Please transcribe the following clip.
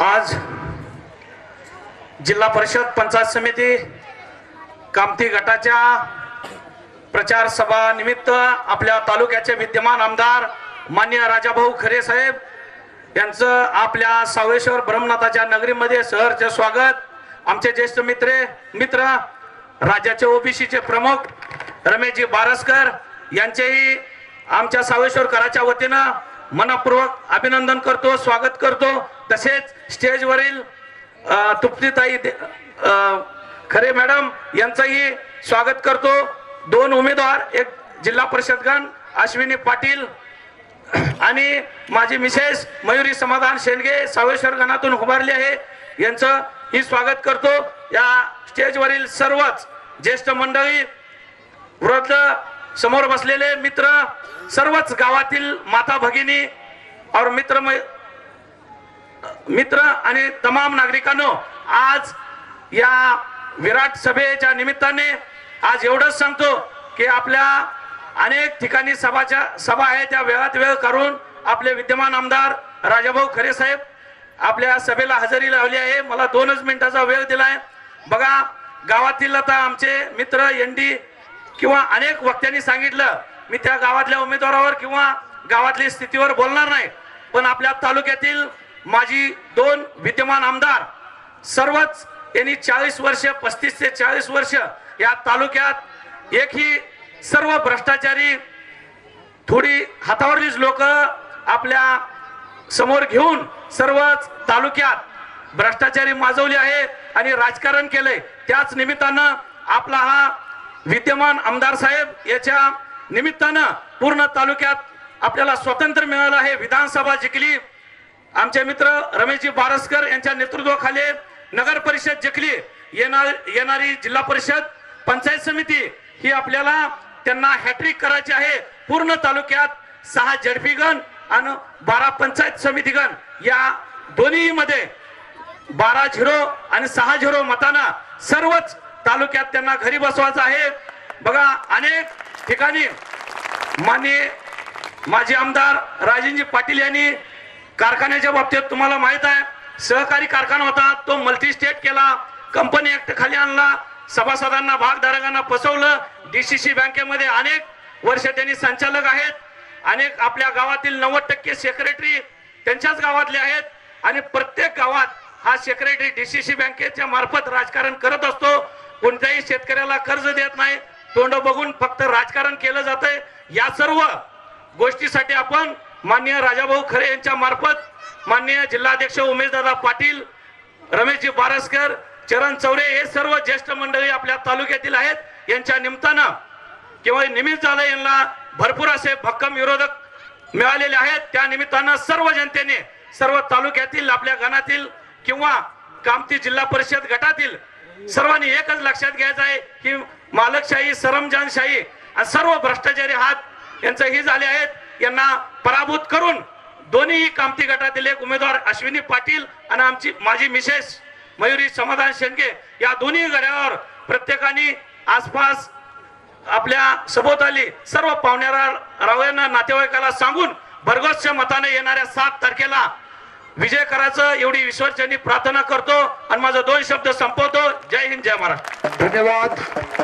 आज जिल्हा परिषद पंचायत समिती कामती गटाच्या प्रचार सभा निमित्त आपल्या तालुक्याचे विद्यमान आमदार मान्य राजाभाऊ खरे साहेब यांचं आपल्या सावेश्वर ब्रह्मनाथाच्या नगरीमध्ये सहर्ष स्वागत. आमचे ज्येष्ठ मित्रे मित्र राज्याचे ओबीसीचे प्रमुख रमेशजी बारसकर यांचेही आमच्या सावेश्वर कराच्या वतीनं मनपूर्वक अभिनंदन करतो स्वागत करतो. तसेच स्टेजवरील तुप्तीताई खरे मॅडम यांचंही स्वागत करतो. दोन उमेदवार एक जिल्हा परिषदगण अश्विनी पाटील आणि माझी मिसेस मयुरी समाधान शेंडगे सावेश्वर गणातून उभारली आहे. यांचं ही स्वागत करतो. या स्टेजवरील सर्वच ज्येष्ठ मंडळी वृद्ध समोर बसलेले मित्र सर्वच गावातील माता भगिनी और मित्र मित्र आणि तमाम नागरिकांनो आज या विराट सभेच्या निमित्ताने आज एवढंच सांगतो की आपल्या अनेक ठिकाणी सभाच्या सभा आहे त्या वेळात वेळ करून आपले विद्यमान आमदार राजाभाऊ खरे साहेब आपल्या सभेला हजेरी लावली आहे. मला दोनच मिनिटाचा वेळ दिला आहे बघा गावातील आता आमचे मित्र एनडी किंवा अनेक वक्त्यांनी सांगितलं मी त्या गावातल्या उमेदवारावर किंवा गावातली स्थितीवर बोलणार नाही पण आपल्या तालुक्यातील माझी दोन विद्यमान आमदार सर्वच यांनी चाळीस वर्ष पस्तीस ते चाळीस वर्ष या तालुक्यात एकही सर्व भ्रष्टाचारी थोडी हातावरलीच लोक आपल्यासमोर घेऊन सर्वच तालुक्यात भ्रष्टाचारी माजवले आहे आणि राजकारण केलंय. त्याच निमित्तानं आपला हा विद्यमान आमदार साहेब याच्या निमित्तानं पूर्ण तालुक्यात आपल्याला स्वातंत्र्य मिळालं आहे. विधानसभा जिंकली. आमचे मित्र रमेशजी बारसकर यांच्या नेतृत्वाखाली नगर परिषद जिंकली. येणार येणारी जिल्हा परिषद पंचायत समिती ही आपल्याला त्यांना हॅट्रिक करायची आहे. पूर्ण तालुक्यात सहा जडपीगण आणि बारा पंचायत समितीगण या दोन्हीमध्ये बारा झिरो आणि सहा झिरो मतानं सर्वच तालुक्यात त्यांना घरी बसवायचं आहे. बघा अनेक ठिकाणी माननीय माजी आमदार राजेंजी पाटील यांनी कारखान्याच्या बाबतीत तुम्हाला माहीत आहे सहकारी कारखाना होता तो मल्टी स्टेट केला कंपनी ऍक्ट खाली आणला सभासदांना भागधारकांना फसवलं डीसीसी बँकेमध्ये अनेक वर्ष त्यांनी संचालक आहेत अनेक आपल्या गावातील नव्वद टक्के सेक्रेटरी त्यांच्याच गावातले आहेत आणि प्रत्येक गावात हा सेक्रेटरी डीसीसी बँकेच्या मार्फत राजकारण करत असतो. कोणत्याही शेतकऱ्याला कर्ज देत नाही. तोंड बघून फक्त राजकारण केलं जातंय. या सर्व गोष्टीसाठी आपण माननीय राजाभाऊ खरे यांच्या मार्फत माननीय जिल्हाध्यक्ष उमेशदादा पाटील रमेशजी बारसकर चरण चौरे हे सर्व ज्येष्ठ मंडळी आपल्या तालुक्यातील आहेत. यांच्या निमित्तानं किंवा निमित्त झालं यांना भरपूर असे भक्कम विरोधक मिळालेले आहेत. त्या निमित्तानं सर्व जनतेने सर्व तालुक्यातील आपल्या गणातील किंवा कामती जिल्हा परिषद गटातील सर्वांनी एकच लक्षात घ्यायचं आहे की मालकशाही सरमजानशाही आणि सर्व भ्रष्टाचारी हात यांचं ही झाले आहेत. यांना पराभूत करून दोन्ही कामती गटातील एक उमेदवार अश्विनी पाटील आणि आमची माझी मिसेस मयुरी समाधान शेंडगे या दोन्ही गड्यावर प्रत्येकाने आसपास आपल्या सभोवताली सर्व पाहुण्याला रावयांना नातेवाईकाला सांगून भरघोस मताने येणाऱ्या सात तारखेला विजय करायचं एवढी विश्वासनी प्रार्थना करतो आणि माझा दोन शब्द संपवतो. जय हिंद जय महाराष्ट्र. धन्यवाद.